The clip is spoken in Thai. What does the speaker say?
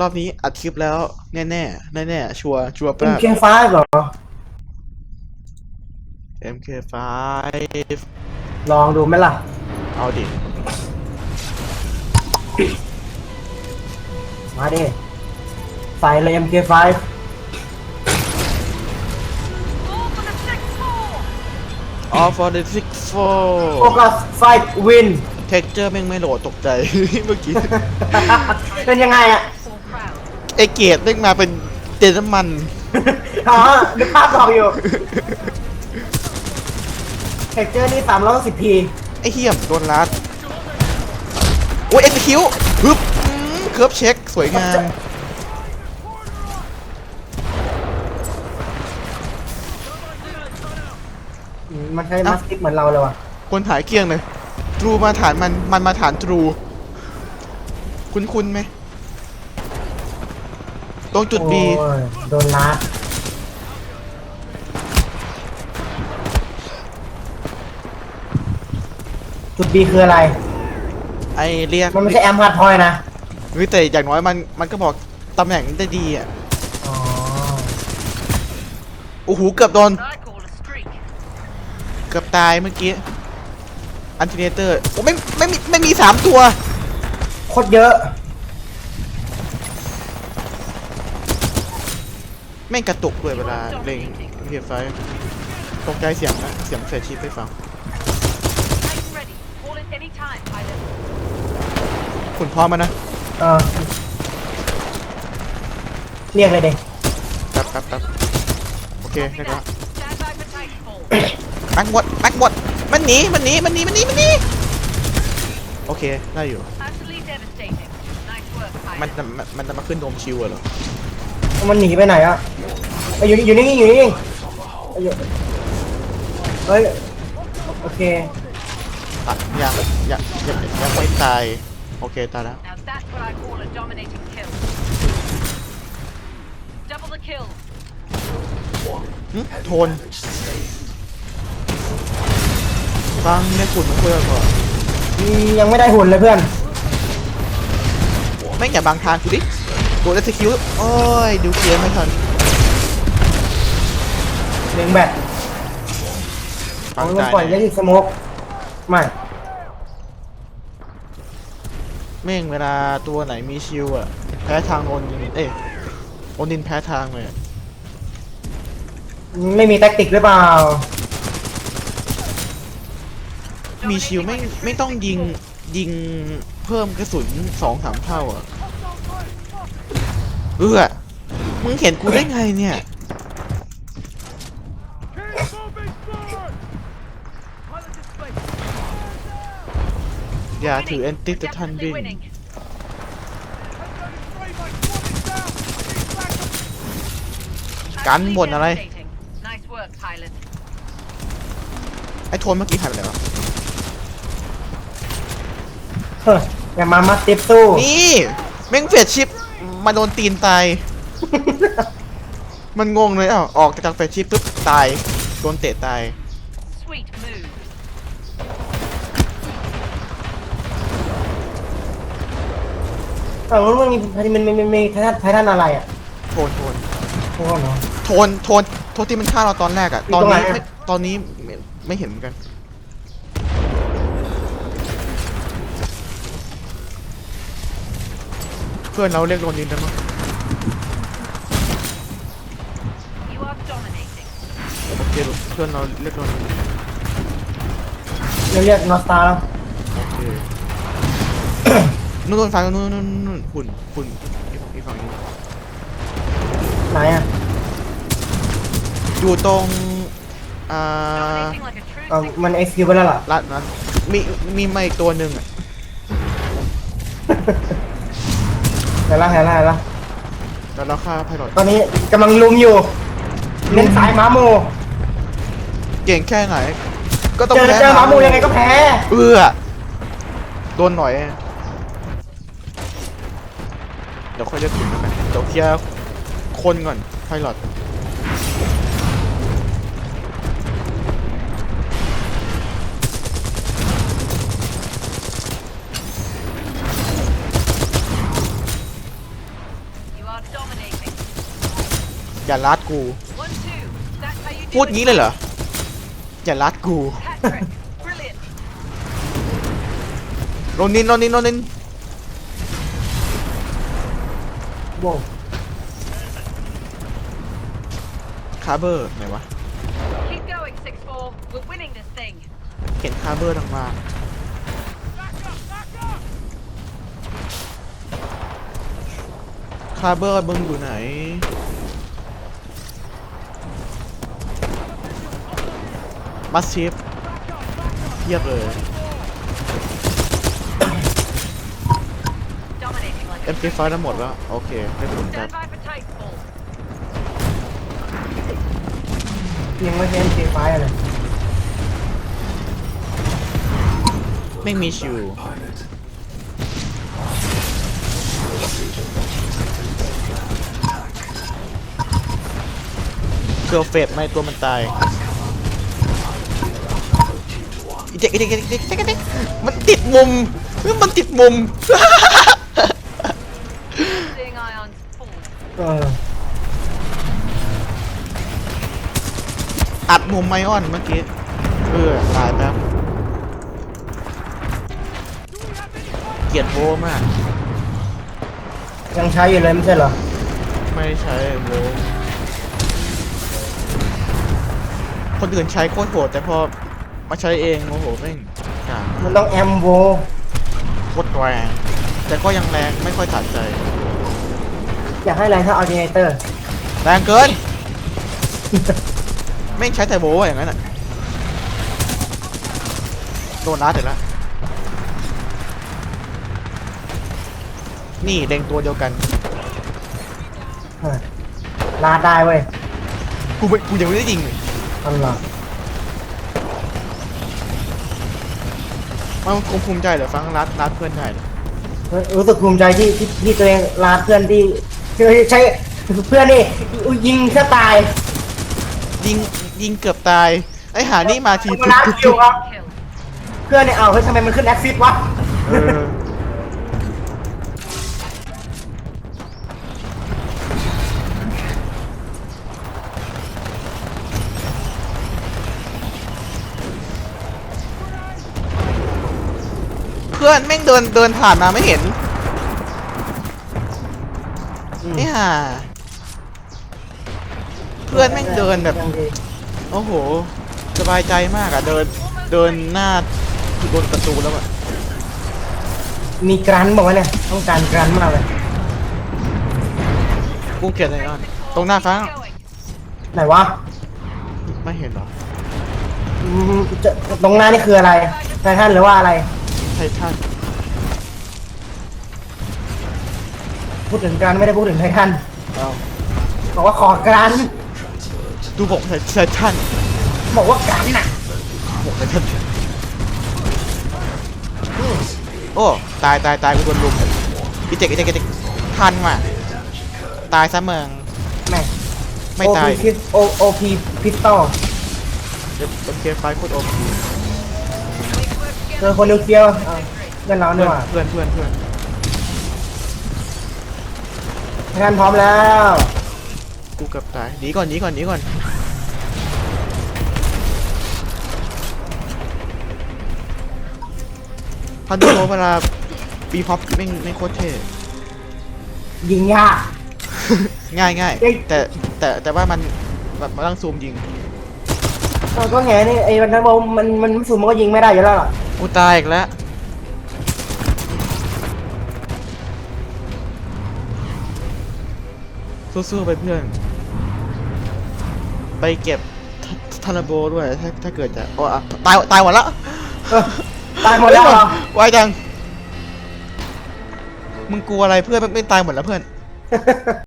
รอบนี้อัดคลิปแล้วแน่แน่แน่แน่ๆชัวร์ชัวร์เอ็ป้ามเคไฟเหรอ MK5 ลองดูไหมล่ะ เอาดิมาดิใส่เลย MK5 All for the six โฟ four กัสไฟวิน texture แม่งไม่โหลดตกใจ เมื่อกี้ เป็นยังไงอะ ไอเกตแม่งมาเป็นเตนน้ำมัน อ๋อนึกภาพออกอยู่เทคเจอร์นี่3 1 0 p ไอเฮียมโดนลัดโอ้ยเอ็กซ์คิวฮึบอืมเคิร์ฟเช็ค สวยงามอืมมันใช้มาสติกเหมือนเราเลยว่ะคนถ่ายเกลี้ยงเลย ทรูมาฐานมัน มันมาฐานทรู คุ้นคุ้นๆไหม ตรงจุด B โอ้ยโดนลัดจุด B คืออะไร ไอเรียกมันไม่ใช่แอมพาร์ทอยนะเฮ้ยแต่อย่างน้อยมันมันก็บอกตำแหน่งได้ดีอะอ๋อ โอ้โหเกือบโดน I call a streak. เกือบตายเมื่อกี้ อันติเนเตอร์ โอ้ไม่ไม่มีไม่มีสามตัว โคตรเยอะ แม่งกระตุกด้วยเวลาเล็งเพียไฟตกใจเสียงนะเสียงเฟรชิปไปฟัง I'm ready. Call it any time, pilot. คุณพร้อมมานะเออเรียกเลยเด็กแป๊บแป๊บแป๊บโอเคได้แล้ว Stand by for Titanfall. แม็กหมดแม็กหมดมันหนีมันหนีมันหนีมันหนีมันหนีโอเคได้อยู่ Utterly devastating. Nice work, มัน pilot. จะมันมันจะมาขึ้นโดมชิวอะเหรอมันหนีไปไหนอะ เอ้ยอยู่อยู่นิ่งๆอยู่นิ่งๆเอ้ยอยู่เฮ้ยโอเคอะยังยังยังยังไม่ตาย โอเคตายแล้ว Now that's what I call a dominating kill. Double the kill. หึโทนฟังเนี่ยขุนมาคุยกันก่อนอืมยังไม่ได้หุ่นเลยเพื่อนแม่งอย่าบังทางกูดิโดนเอสคิวโอ้ยดูเคลียร์ไม่ทัน เลี้ยงแบตฟังมันใจปล่อยเลดิสโมกไม่ แม่งเวลาตัวไหนมีชิวอะแพ้ทางโอนินเอ้ยโอนินแพ้ทางเลยอะไม่มีแทคติกหรือเปล่า มีชิวไม่ไม่ต้องยิงยิงเพิ่มกระสุนสองสามเท่าอะเออมึงเห็นกูได้ไงเนี่ย อย่าถือแอนติจะทัน Definitely บิน winning. กัน Utterly บ่นอะไร devastating. Nice work, pilot. ไอ้โทนเมื่อกี้หายไปไหนวะเฮ้ยอย่ามามาติปสู้นี่แม่งเฟียดชิปมาโดนตีนตาย มันงงเลยอ้าวออกจากเฟียดชิปปุ๊บตาย โดนเตะตาย Sweet move. แต่ว่ามันมีมันมันมันมีไททันไททันอะไรอะโทนโทนโอ้โหเนาะ โทนโทนโทนที่มันฆ่าเราตอนแรกอะอยู่ตอนตรงไหนนี้อะ ไม่ตอนนี้ไม่ไม่เห็นเหมือนกัน เพื่อนเราเรียกโดนดินกันมั้ง You are dominating. โอเคเพื่อนเราเรียกโดนดินเรียกเรียกนอสตาร์โอเค นู่นนู่นฟังนู่นนู่นนู่นหุ่นหุ่นอีกฝั่งอีกฝั่งนี้ไหนอะอยู่ตรงอ่า Dominating like a true เอ่อ six มันเอ็กซ์คิวไปแล้วล่ะร้านนั้นมีมีมาอีกตัวหนึ่งอะเห็นละเห็นละเห็นละแล้วเราฆ่าไพลอตตอนนี้กำลังลุมอยู่เน้นสายหมาโมเก่งแค่ไหน ก็ต้องเจอแพ้เจอหมาโมยังไงก็แพ้ เอื้อโดนหน่อยเดี๋ยวค่อยเรียกคุณแล้วกันเดี๋ยวเคลียร์คนก่อนไพลอต are dominating. อย่าลัดกู One, two. That's how you do พูด it. งี้เลยเหรอ อย่าลัดกู Hat trick. Brilliant. โรนินโรนินโรนิน โว้วคาร์เบอร์ไหนวะ Keep going, 6-4. We're winning this thing. เห็นคาร์เบอร์ทางล่าง คาร์เบอร์มึงอยู่ไหน มัสชิฟเทียบเลย Dominating like a MK5 ทั้งหมดแล้ว โอเค ไม่เป็นไร Stand by for Titanfall. ยังไม่ใช่เอ็นเคไฟอะไรไม่มีชิว เกิร์ลเฟดไม่ตัวมันตายอีเจ๊กอีเจ๊กอีเจ๊กอีเจ๊กอีเจ๊กมันติดมุมเฮ้ยมันติดมุม Seeing ions fall. เอออัดมุมไมออนเมื่อกี้ เออ ตายแป๊บเกลียดโบมาก ยังใช้อยู่เลยไม่ใช่เหรอไม่ใช้โบคนอื่นใช้โคตรโหดแต่พอมาใช้เองโอ้โหแม่งกากมันต้องแอมโว โคตรแรง แต่ก็ยังแรงไม่ค่อยถัดใจ อยากให้แรงเท่าอัลเทอร์เตอร์แรงเกินแม่งใช้แต่โบอย่างนั้นอะ โดนนัดเสร็จแล้ว นี่เด้งตัวเดียวกัน ลาดได้เว้ยกูไม่กูยังไม่ได้ยิงเลยอันหรอมันคงภูมิใจเหรอฟังรัดรัดเพื่อนได้เหรอ รู้สึกภูมิใจที่ที่ที่ตัวเองลาดเพื่อนที่ที่ ใช้เพื่อนนี่ยิงแค่ตายยิงยิงเกือบตาย ไอหานี่มาทีมานัดคิวครับ Kill. เพื่อนเนี่ยเอาเฮ้ยทำไมมันขึ้นแอคซิสวะเออเพื่อนแม่งเดินเดินผ่านมาไม่เห็น มนี่ห่าเพื่อนแม่งเดินแบบยังดีโอ้โห สบายใจมากอะเดิน เดินหน้าโดนประตูแล้วอะมีกรันบอกว่าเนี่ย ต้องการกรันมากเลย กูเกลียดอะไรอะตรงหน้าฟ้า Going. ไหนวะไม่เห็นเหรอ อืมจะตรงหน้านี่คืออะไรไททันหรือว่าอะไร ไททัน พูดถึงกรันไม่ได้พูดถึงไททันเอาบอกว่าขอกรันดูบอกไทไททันบอกว่ากรันน่ะบอกไททันโอ้ตายตายตายกูโดนลุมอีเจ็กอีเจ็กอีเจ็กทันว่ะตายซะเมืองแม่ไม่ตายโอพีโอโอพีพิสตอลเดี๋ยวโอเคไฟโคตรโอเค Let's work เจอ together. คนนิวเคลียร์อะเพื่อนเราเพื่เนี่อยนว่ะเพื่อนเพื่อนเพื่อน ไททันพร้อมแล้วกูเกือบตายหนีก่อนหนีก่อนหนีก่อนพันดูโเวลาปีฮอปไม่งไม่งโคตรเท่ยิงยาก ง่ายง่ายเอ้ยแต่แต่แต่ว่ามันแบบมันต้องซูมยิงเออก็แงนี่ไอ้วันนั้นมันมันมันสูงมันก็ยิงไม่ได้อยู่แล้วล่ะกูตายอีกแล้ว สู้ๆไปเพื่อน ไปเก็บททาราโบด้วย ถ้าถ้าเกิดจะโอ้อะตายตายหมดแล้วเออตายหมดแล้วเหรอไวจัง มึงกลัวอะไรเพื่อนไม่ไม่ตายหมดแล้วเพื่อน